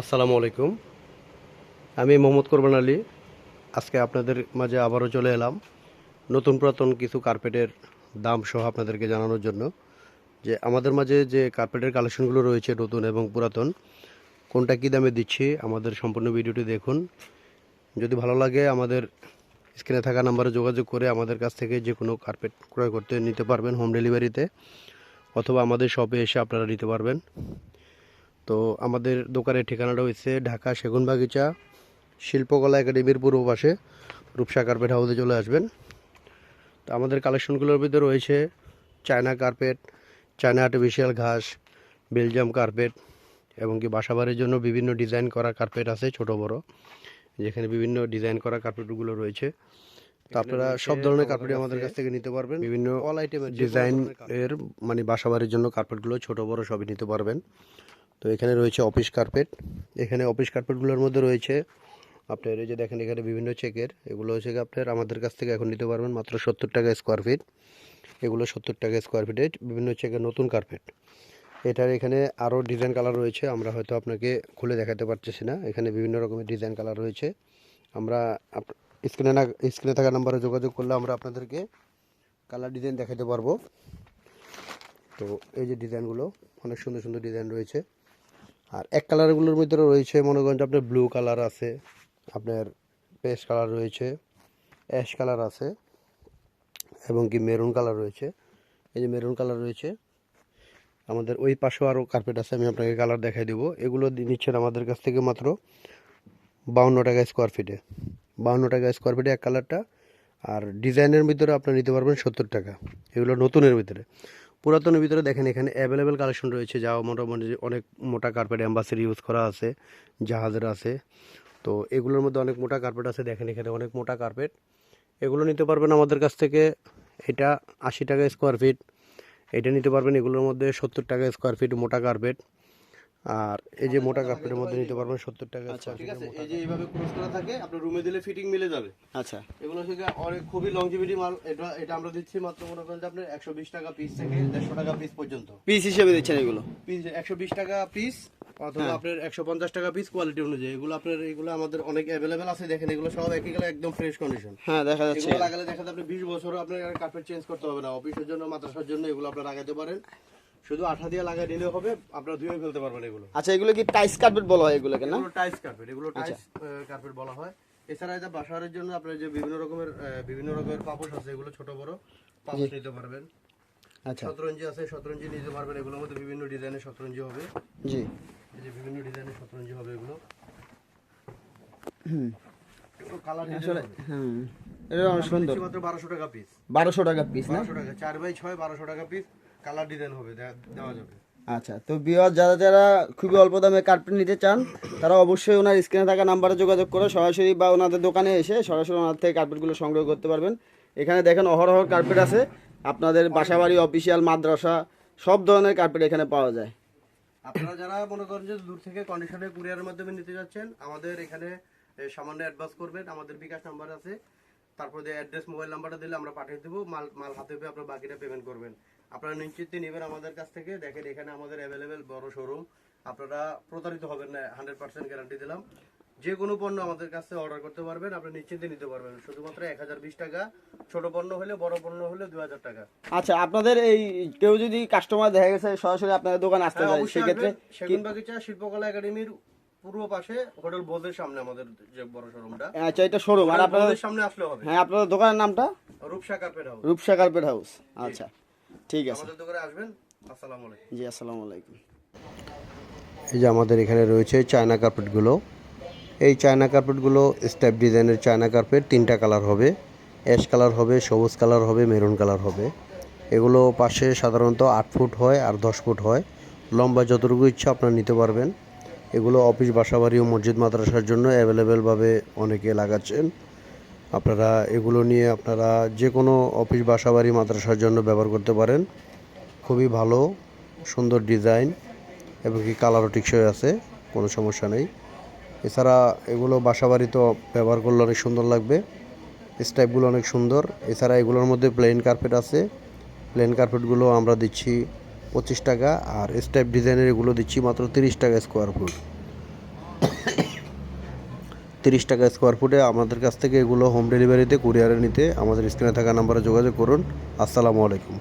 আসসালামু আলাইকুম। আমি মোহাম্মদ কোরবান আলী। আজকে আপনাদের মাঝে আবারও চলে এলাম। নতুন পুরাতন কিছু কার্পেটের দাম সহ আপনাদেরকে জানানোর জন্য যে আমাদের মাঝে যে কার্পেটের কালেকশনগুলো রয়েছে নতুন এবং পুরাতন, কোনটা কী দামে দিচ্ছি আমাদের সম্পূর্ণ ভিডিওটি দেখুন। যদি ভালো লাগে আমাদের স্ক্রিনে থাকা নাম্বারে যোগাযোগ করে আমাদের কাছ থেকে যে কোনো কার্পেট ক্রয় করতে নিতে পারবেন হোম ডেলিভারিতে, অথবা আমাদের শপে এসে আপনারা নিতে পারবেন। তো আমাদের দোকানের ঠিকানাটা হচ্ছে ঢাকা সেগুনবাগিচা শিল্পকলা একাডেমির পূর্ব পাশে রূপসা কার্পেট হাউসে চলে আসবেন। তো আমাদের কালেকশনগুলোর ভিতরে রয়েছে চায়না কার্পেট চায়না আর্টিফিশিয়াল ঘাস বেলজিয়াম কার্পেট এবং কি বাসাবাড়ির জন্য বিভিন্ন ডিজাইন করা কার্পেট আছে ছোট বড় যেখানে বিভিন্ন ডিজাইন করা কার্পেটগুলো রয়েছে। তো আপনারা সব ধরনের কার্পেট আমাদের কাছ থেকে নিতে পারবেন। বিভিন্ন অল আইটেমের ডিজাইন এর মানে বাসাবাড়ির জন্য কার্পেটগুলো ছোট বড় সবই নিতে পারবেন। তো এখানে রয়েছে অফিস কার্পেট। এখানে অফিস কার্পেটগুলোর মধ্যে রয়েছে আপনার এই যে দেখেন এখানে বিভিন্ন চেকের, এগুলো হচ্ছে আপনার আমাদের কাছ থেকে এখন নিতে পারবেন মাত্র সত্তর টাকা স্কোয়ার ফিট এগুলো সত্তর টাকা স্কোয়ার ফিটে বিভিন্ন চেকের নতুন কার্পেট এটার এখানে আরও ডিজাইন কালার রয়েছে, আমরা হয়তো আপনাকে খুলে দেখাতে পারতেছি না। এখানে বিভিন্ন রকমের ডিজাইন কালার রয়েছে। আমরা স্ক্রিনে না স্ক্রিনে থাকা নাম্বারে যোগাযোগ করলে আমরা আপনাদেরকে কালার ডিজাইন দেখাতে পারব। তো এই যে ডিজাইনগুলো অনেক সুন্দর সুন্দর ডিজাইন রয়েছে। আর এক কালারগুলোর ভিতরে রয়েছে, মনে করেন যে আপনার ব্লু কালার আছে, আপনার পেস্ট কালার রয়েছে অ্যাশ কালার আছে, এবং কি মেরুন কালার রয়েছে। এই যে মেরুন কালার রয়েছে, আমাদের ওই পাশেও আরও কার্পেট আছে, আমি আপনাকে কালার দেখাই দেবো। এগুলো নিচ্ছেন আমাদের কাছ থেকে মাত্র বাউন্ন টাকা স্কোয়ার ফিটে বাউন্ন টাকা স্কোয়ার ফিটে এক কালারটা আর ডিজাইনের ভিতরে আপনি নিতে পারবেন সত্তর টাকা। এগুলো নতুনের ভিতরে। পুরাতনের ভিতরে দেখেন, এখানে অ্যাভেলেবেল কালেকশন রয়েছে, যা মোটামুটি অনেক মোটা কার্পেট অ্যাম্বাসির ইউজ করা আছে, জাহাজের আছে। তো এগুলোর মধ্যে অনেক মোটা কার্পেট আছে, দেখেন এখানে অনেক মোটা কার্পেট এগুলো নিতে পারবেন আমাদের কাছ থেকে, এটা আশি টাকা স্কোয়ার ফিট এটা নিতে পারবেন এগুলোর মধ্যে সত্তর টাকা স্কোয়ার ফিট মোটা কার্পেট আর এই যে মোটা কার্পেটের মধ্যে নিতে পারবেন সত্তর টাকা স্কোয়ার ঠিক আছে এই যে এইভাবে ক্রস করা থাকে আপনার রুমে দিলে ফিটিং মিলে যাবে। আচ্ছা। এগুলো থেকে অনেক খুবই লংজিভিটি মাল এটা এটা আমরা দিচ্ছি মাত্র মনে করেন যে আপনার একশো বিশ টাকা পিস থেকে দেড়শো টাকা পিস পর্যন্ত। পিস হিসেবে দিচ্ছেন এগুলো? পিস একশো বিশ টাকা পিস অথবা আপনার একশো পঞ্চাশ টাকা পিস কোয়ালিটি অনুযায়ী। এগুলো আপনার এগুলো আমাদের অনেক অ্যাভেলেবেল আছে দেখেন এগুলো সব একই গেলে একদম ফ্রেশ কন্ডিশন হ্যাঁ দেখা যাচ্ছে। এগুলো লাগালে দেখা যাবে আপনি বিশ বছরও আপনার কার্পেট চেঞ্জ করতে হবে না। অফিসের জন্য মাদ্রাসার জন্য এগুলো আপনার লাগাতে পারেন। শুধু আঠা দিয়ে লাগাই নিলে হবে আপনারা ধুয়ে ফেলতে পারবেন এগুলো। আচ্ছা এগুলো কি টাইস কার্পেট বলা হয় এগুলোকে না? এগুলো টাইস কার্পেট এগুলো টাইস কার্পেট বলা হয়। এছাড়া এটা বাসারের জন্য আপনার যে বিভিন্ন রকমের বিভিন্ন রকমের পাপোশ আছে এগুলো ছোট বড় পাপোশ নিতে পারবেন। আচ্ছা। শতরঞ্জি আছে শতরঞ্জি নিতে পারবেন এগুলোর মধ্যে বিভিন্ন ডিজাইনের শতরঞ্জি হবে। জি। এই যে বিভিন্ন ডিজাইনের শতরঞ্জি হবে এগুলো। হুম। কালার আসলে হুম। এটা অনেক সুন্দর মাত্র বারোশো টাকা পিস বারোশো টাকা পিস না? বারোশো টাকা চার বাই ছয় বারোশো টাকা পিস কালার ডিজাইন হবে দেওয়া যাবে। আচ্ছা তো বিহার যারা যারা খুবই অল্প দামে কার্পেট নিতে চান তারা অবশ্যই ওনার স্ক্রিনে থাকা নাম্বারে যোগাযোগ করে সরাসরি বা ওনাদের দোকানে এসে সরাসরি ওনার থেকে কার্পেটগুলো সংগ্রহ করতে পারবেন। এখানে দেখেন অহরহ কার্পেট আছে। আপনাদের বাসাবাড়ি অফিসিয়াল মাদ্রাসা সব ধরনের কার্পেট এখানে পাওয়া যায়। আপনারা যারা মনে করেন যে দূর থেকে কন্ডিশনে কুরিয়ারের মাধ্যমে নিতে যাচ্ছেন আমাদের এখানে সামান্য অ্যাডভান্স করবেন। আমাদের বিকাশ নাম্বার আছে। তারপর অ্যাড্রেস মোবাইল নাম্বারটা দিলে আমরা পাঠিয়ে দেবো। মাল মাল হাতে পেয়ে আপনার বাকিটা পেমেন্ট করবেন। আপনারা নিশ্চিন্তে নেবেন আমাদের কাছ থেকে। দেখেন এখানে আমাদের অ্যাভেলেবেল বড় শোরুম আপনারা প্রতারিত হবেন না হান্ড্রেড পার্সেন্ট গ্যারান্টি দিলাম। যে কোনো পণ্য আমাদের কাছে অর্ডার করতে পারবেন আপনি নিশ্চিন্তে নিতে পারবেন। শুধুমাত্র এক হাজার বিশ টাকা ছোট পণ্য হলে বড় পণ্য হলে দু হাজার টাকা। আচ্ছা আপনাদের এই কেউ যদি কাস্টমার দেখা গেছে সরাসরি আপনাদের দোকান আসতে হ্যাঁ, চায় অবশ্যই সেক্ষেত্রে। সেগুন বাগিচা শিল্পকলা একাডেমির পূর্ব পাশে হোটেল বোধের সামনে আমাদের যে বড় শোরুমটা আচ্ছা এটা শোরুম আর আপনাদের সামনে আসলে হবে। হ্যাঁ আপনাদের দোকানের নামটা? Rupsa carpet house. Rupsa carpet house. আচ্ছা। ঠিক আছে। আমাদের দোকানে আসবেন। আসসালামু আলাইকুম। জি আসসালামু আলাইকুম। এই যে আমাদের এখানে রয়েছে চায়না কার্পেটগুলো। এই চায়না কার্পেটগুলো স্টেপ ডিজাইনের চায়না কার্পেট তিনটা কালার হবে। অ্যাশ কালার হবে সবুজ কালার হবে মেরুন কালার হবে। এগুলো পাশে সাধারণত আট ফুট হয় আর দশ ফুট হয়। লম্বা যতটুকু ইচ্ছা আপনারা নিতে পারবেন। এগুলো অফিস বাসাবাড়ি ও মসজিদ মাদ্রাসার জন্য অ্যাভেলেবেলভাবে অনেকে লাগাচ্ছেন। আপনারা এগুলো নিয়ে আপনারা যে কোনো অফিস বাসাবাড়ি মাদ্রাসার জন্য ব্যবহার করতে পারেন। খুবই ভালো, সুন্দর ডিজাইন এবং কি কালারও টিকসই আছে, কোনো সমস্যা নেই। এছাড়া এগুলো বাসাবাড়িতে ব্যবহার করলে অনেক সুন্দর লাগবে স্টাইপগুলো অনেক সুন্দর। এছাড়া এগুলোর মধ্যে প্লেন কার্পেট আছে প্লেন কার্পেটগুলো আমরা দিচ্ছি পঁচিশ টাকা আর স্টাইপ ডিজাইনের এগুলো দিচ্ছি মাত্র তিরিশ টাকা স্কোয়ার ফুট তিরিশ টাকা স্কোয়ার ফুটে আমাদের কাছ থেকে এগুলো হোম ডেলিভারিতে কুরিয়ারে নিতে আমাদের স্ক্রিনে থাকা নাম্বারে যোগাযোগ করুন। আসসালামু আলাইকুম।